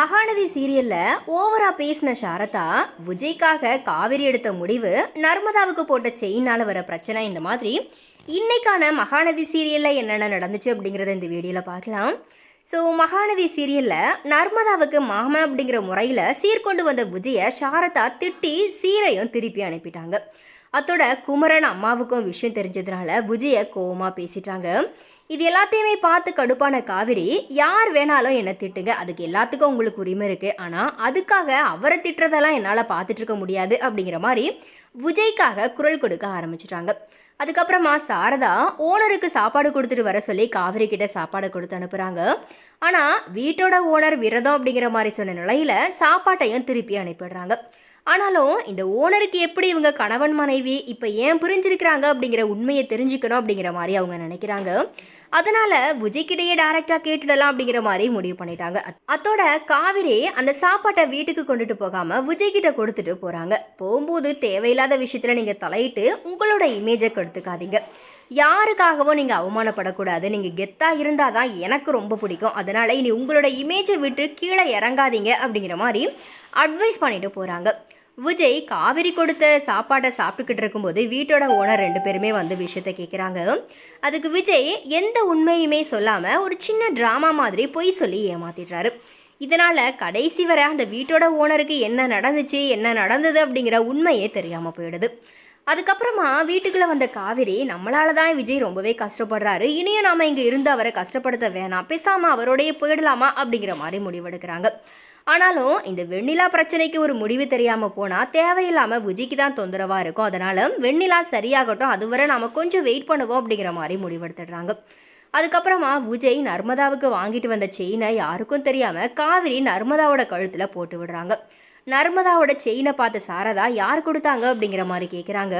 மகாநதி சீரியல்ல ஓவரா பேசின சாரதா விஜய்க்காக காவிரி எடுத்த முடிவு நர்மதாவுக்கு போட்ட செயினால வர பிரச்சனை இந்த மாதிரி. இன்னைக்கான மகாநதி சீரியல்ல என்னென்ன நடந்துச்சு அப்படிங்கிறத இந்த வீடியோல பார்க்கலாம். ஸோ மகாநதி சீரியல்ல நர்மதாவுக்கு மாமா அப்படிங்கிற முறையில் சீர்கொண்டு வந்த விஜயை சாரதா திட்டி சீரையும் திருப்பி அனுப்பிட்டாங்க. அத்தோட குமரன் அம்மாவுக்கும் விஷயம் தெரிஞ்சதுனால விஜய கோவமா பேசிட்டாங்க. இது எல்லாத்தையுமே பார்த்து கடுப்பான காவிரி. யார் வேணாலும் என்னை திட்டுங்க. அதுக்கு எல்லாத்துக்கும் உங்களுக்கு உரிமை இருக்குது ஆனால் அதுக்காக அவரை திட்டுறதெல்லாம் என்னால் பார்த்துட்டு இருக்க முடியாது அப்படிங்கிற மாதிரி விஜய்க்காக குரல் கொடுக்க ஆரம்பிச்சிட்டாங்க. அதுக்கப்புறமா சாரதா ஓனருக்கு சாப்பாடு கொடுத்துட்டு வர சொல்லி காவிரி கிட்ட சாப்பாடு கொடுத்து அனுப்புகிறாங்க ஆனால் வீட்டோட ஓனர் விரதம் அப்படிங்கிற மாதிரி சொன்ன நிலையில் சாப்பாட்டையும் திருப்பி அனுப்பிடுறாங்க. ஆனாலும் இந்த ஓனருக்கு எப்படி இவங்க கணவன் மனைவி இப்போ ஏன் புரிஞ்சிருக்கிறாங்க அப்படிங்கிற உண்மையை தெரிஞ்சுக்கணும் அப்படிங்கிற மாதிரி அவங்க நினைக்கிறாங்க. அதனால விஜய்கிட்டயே டைரக்டா கேட்டுடலாம் அப்படிங்கிற மாதிரி முடிவு பண்ணிட்டாங்க. அத்தோட காவிரி அந்த சாப்பாட்டை வீட்டுக்கு கொண்டுட்டு போகாம விஜய்கிட்ட கொடுத்துட்டு போறாங்க. போகும்போது தேவையில்லாத விஷயத்துல நீங்க தலையிட்டு உங்களோட இமேஜை கெடுத்துக்காதீங்க. யாருக்காகவும் நீங்கள் அவமானப்படக்கூடாது. நீங்கள் கெத்தாக இருந்தால் தான் எனக்கு ரொம்ப பிடிக்கும். அதனால் இனி உங்களோட இமேஜை விட்டு கீழே இறங்காதீங்க அப்படிங்கிற மாதிரி அட்வைஸ் பண்ணிட்டு போகிறாங்க விஜய் காவிரி கொடுத்த சாப்பாட்டை சாப்பிட்டுக்கிட்டு இருக்கும்போது வீட்டோட ஓனர் ரெண்டு பேருமே வந்து விஷயத்த கேட்குறாங்க அதுக்கு விஜய் எந்த உண்மையுமே சொல்லாமல் ஒரு சின்ன ட்ராமா மாதிரி பொய் சொல்லி ஏமாத்திடுறாரு. இதனால் கடைசி வரை அந்த வீட்டோட ஓனருக்கு என்ன நடந்துச்சு என்ன நடந்தது அப்படிங்கிற உண்மையே தெரியாமல் போயிடுது. அதுக்கப்புறமா வீட்டுக்குள்ளே வந்த காவிரி நம்மளால தான் விஜய் ரொம்பவே கஷ்டப்படுறாரு. இனியும் நாம் இங்கே இருந்து அவரை கஷ்டப்படுத்த வேணாம். பேசாமல் அவரோடையே போயிடலாமா அப்படிங்கிற மாதிரி முடிவெடுக்கிறாங்க. ஆனாலும் இந்த வெண்ணிலா பிரச்சனைக்கு ஒரு முடிவு தெரியாமல் போனால் தேவையில்லாமல் விஜய்க்கு தான் தொந்தரவாக இருக்கும். அதனால் வெண்ணிலா சரியாகட்டும் அதுவரை நாம் கொஞ்சம் வெயிட் பண்ணுவோம் அப்படிங்கிற மாதிரி முடிவெடுத்துடுறாங்க. அதுக்கப்புறமா விஜய் நர்மதாவுக்கு வாங்கிட்டு வந்த செயினை யாருக்கும் தெரியாமல் காவிரி நர்மதாவோட கழுத்தில் போட்டு விடுறாங்க. நர்மதாவோட செயினை பார்த்த சாரதா யார் கொடுத்தாங்க? அப்படிங்கிற மாதிரி கேட்குறாங்க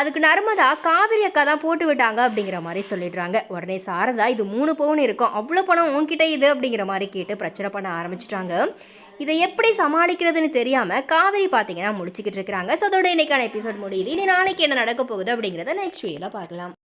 அதுக்கு நர்மதா காவிரி அக்கா தான் போட்டு விட்டாங்க அப்படிங்கிற மாதிரி சொல்லிடுறாங்க. உடனே சாரதா இது மூணு பவுன் இருக்கும். அவ்வளோ பணம் உன்கிட்ட இது? அப்படிங்கிற மாதிரி கேட்டு பிரச்சனை பண்ண ஆரம்பிச்சிட்டாங்க. இதை எப்படி சமாளிக்கிறதுன்னு தெரியாமல் காவிரி பார்த்தீங்கன்னா முடிச்சுக்கிட்டு இருக்கிறாங்க. ஸோ அதோட இன்னைக்கான எபிசோட் முடியுது. இனி நாளைக்கு என்ன நடக்க போகுது அப்படிங்கிறத நெக்ஸ்ட் வீடியோவில் பார்க்கலாம்.